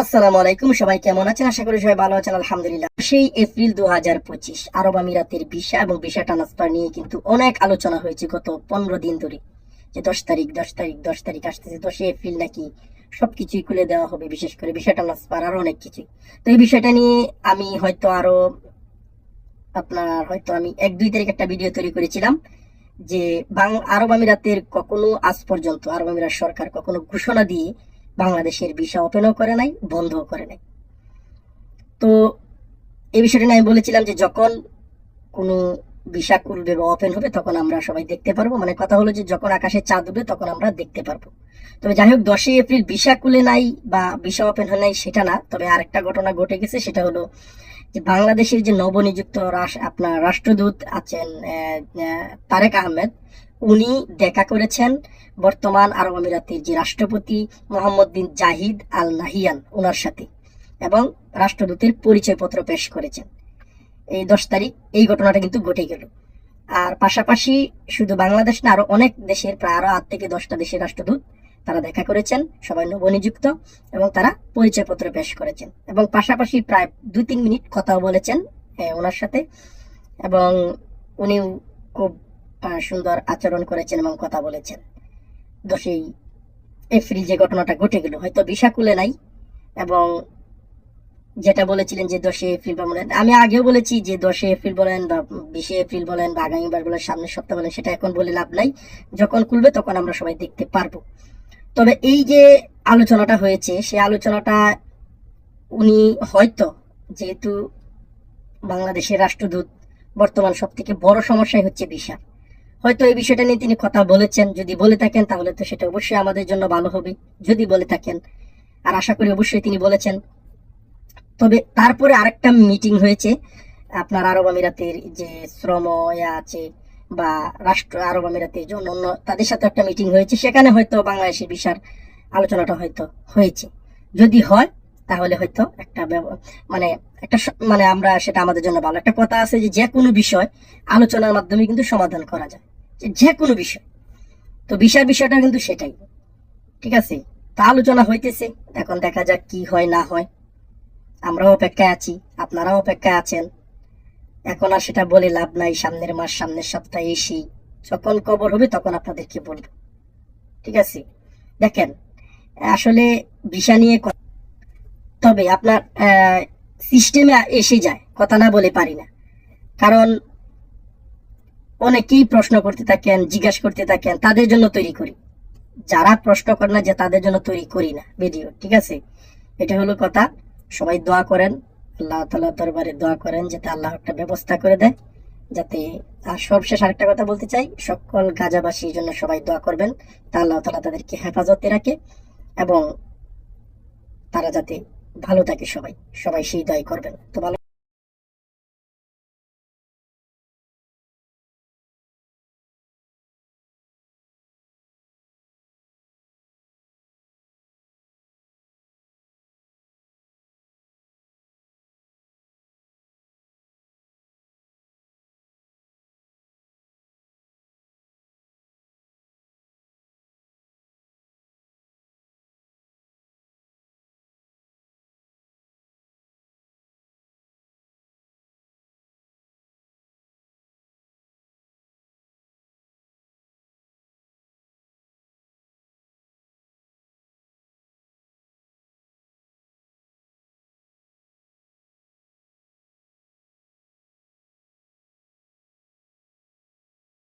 আসসালামু আলাইকুম, সবাই কেমন আছেন? আশা করি সবাই ভালো আছেন, আলহামদুলিল্লাহ। সেই এপ্রিল দু হাজার পঁচিশ, আরব আমিরাতের ভিসা এবং ভিসা ট্রান্সফার নিয়ে কিন্তু অনেক আলোচনা হয়েছে গত পনেরো দিন ধরে। যে দশ তারিখ দশ তারিখ দশ তারিখ আসতেছে দশই এপ্রিল নাকি সবকিছুই খুলে দেওয়া হবে, বিশেষ করে ভিসা ট্রান্সফার আরও অনেক কিছুই তো এই বিষয়টা নিয়ে আমি হয়তো আরও আপনার হয়তো আমি এক দুই তারিখ একটা ভিডিও তৈরি করেছিলাম যে বাং, আরব আমিরাতের কখনো আজ পর্যন্ত, আরব আমিরাত সরকার কখনো ঘোষণা দিয়ে বাংলাদেশের ভিসা ওপেনও করে নাই, বন্ধও করে নাই। তো এই বিষয়টা আমি বলেছিলাম যে যখন কোনো ভিসা খুলবে বা ওপেন হবে, তখন আমরা সবাই দেখতে পারব। মানে কথা হলো যে যখন আকাশে চাঁদ উঠবে, তখন আমরা দেখতে পারব। তবে যাই হোক, দশই এপ্রিল ভিসা খুলে নাই বা ভিসা ওপেন হয় নাই, সেটা না। তবে আরেকটা ঘটনা ঘটে গেছে, সেটা হলো যে বাংলাদেশের যে নবনিযুক্ত আপনার রাষ্ট্রদূত আছেন তারেক আহমেদ উনি দেখা করেছেন বর্তমান আরব আমিরাতের যে রাষ্ট্রপতি মোহাম্মদ বিন জাহিদ আল নাহিয়ান ওনার সাথে এবং রাষ্ট্রদূতের পরিচয়পত্র পেশ করেছেন। এই দশ তারিখ এই ঘটনাটা কিন্তু ঘটে গেল। আর পাশাপাশি শুধু বাংলাদেশ না, আরও অনেক দেশের, প্রায় আরও আট থেকে দশটা দেশের রাষ্ট্রদূত তারা দেখা করেছেন, সবাই নবনিযুক্ত এবং তারা পরিচয়পত্র পেশ করেছেন এবং পাশাপাশি প্রায় দুই তিন মিনিট কথাও বলেছেন ওনার সাথে এবং উনিও খুব সুন্দর আচরণ করেছেন এবং কথা বলেছেন। দশই এপ্রিল যে ঘটনাটা ঘটে গেল। হয়তো খুলে নাই এবং যেটা বলেছিলেন যে দশই এপ্রিল বা মনে আমি আগেও বলেছি যে দশই এপ্রিল বলেন বা বিশে এপ্রিল বলেন বা আগামীবার বলেন, সামনের সপ্তাহ বলেন, সেটা এখন বলে লাভ নাই। যখন খুলবে তখন আমরা সবাই দেখতে পারব। তবে এই যে আলোচনাটা হয়েছে সেই আলোচনাটা উনি হয়তো যেহেতু বাংলাদেশের রাষ্ট্রদূত, বর্তমান সব থেকে বড় সমস্যাই হচ্ছে ভিসা হয়তো এই বিষয়টা নিয়ে তিনি কথা বলেছেন। যদি বলে থাকেন, তাহলে তো সেটা অবশ্যই আমাদের জন্য ভালো হবে। যদি বলে থাকেন, আর আশা করি অবশ্যই তিনি বলেছেন। তবে তারপরে আরেকটা মিটিং হয়েছে। আপনার আরব আমিরাতের যে শ্রম আছে বা রাষ্ট্র আরব আমিরাতের যে অন্য তাদের সাথে একটা মিটিং হয়েছে। সেখানে হয়তো বাংলাদেশের বিষয়ের আলোচনাটা হয়তো হয়েছে। যদি হয়, তাহলে হয়তো একটা মানে একটা মানে আমরা সেটা আমাদের জন্য ভালো। একটা কথা আছে যে যে কোনো বিষয় আলোচনার মাধ্যমে কিন্তু সমাধান করা যায়। যে কোনো বিষয়। তো বিষয় বিষয়টা কিন্তু সেটাই। ঠিক আছে? তা আলোচনা হইতেছে। এখন দেখা যাক কি হয়, না হয়। আমরাও অপেক্ষায় আছি। আপনারাও অপেক্ষায় আছেন। এখন আর সেটা বলে লাভ নাই। সামনের মাস, সামনের সপ্তাহে এসেই যখন কবর হবে তখন আপনাদেরকে বলব। ঠিক আছে? দেখেন, আসলে ভিসা নিয়ে তবে আপনার সিস্টেমে এসে যায়। কথা না বলে পারি না। কারণ অনেকেই প্রশ্ন করতে থাকেন, জিজ্ঞাসা করতে থাকেন, তাদের জন্য তৈরি করি। যারা প্রশ্ন করে না যে তাদের জন্য তৈরি করি না ভিডিও ঠিক আছে? এটা হলো কথা। সবাই দোয়া করেন, আল্লাহ তালা দরবারে দোয়া করেন যাতে আল্লাহ একটা ব্যবস্থা করে দেয়। যাতে, আর সবশেষ আরেকটা কথা বলতে চাই, সকল গাজাবাসীর জন্য সবাই দোয়া করবেন, তা আল্লাহ তালা তাদেরকে হেফাজতে রাখে এবং তারা যাতে ভালো থাকে সবাই সবাই সেই দোয়াই করবেন। তো ভালো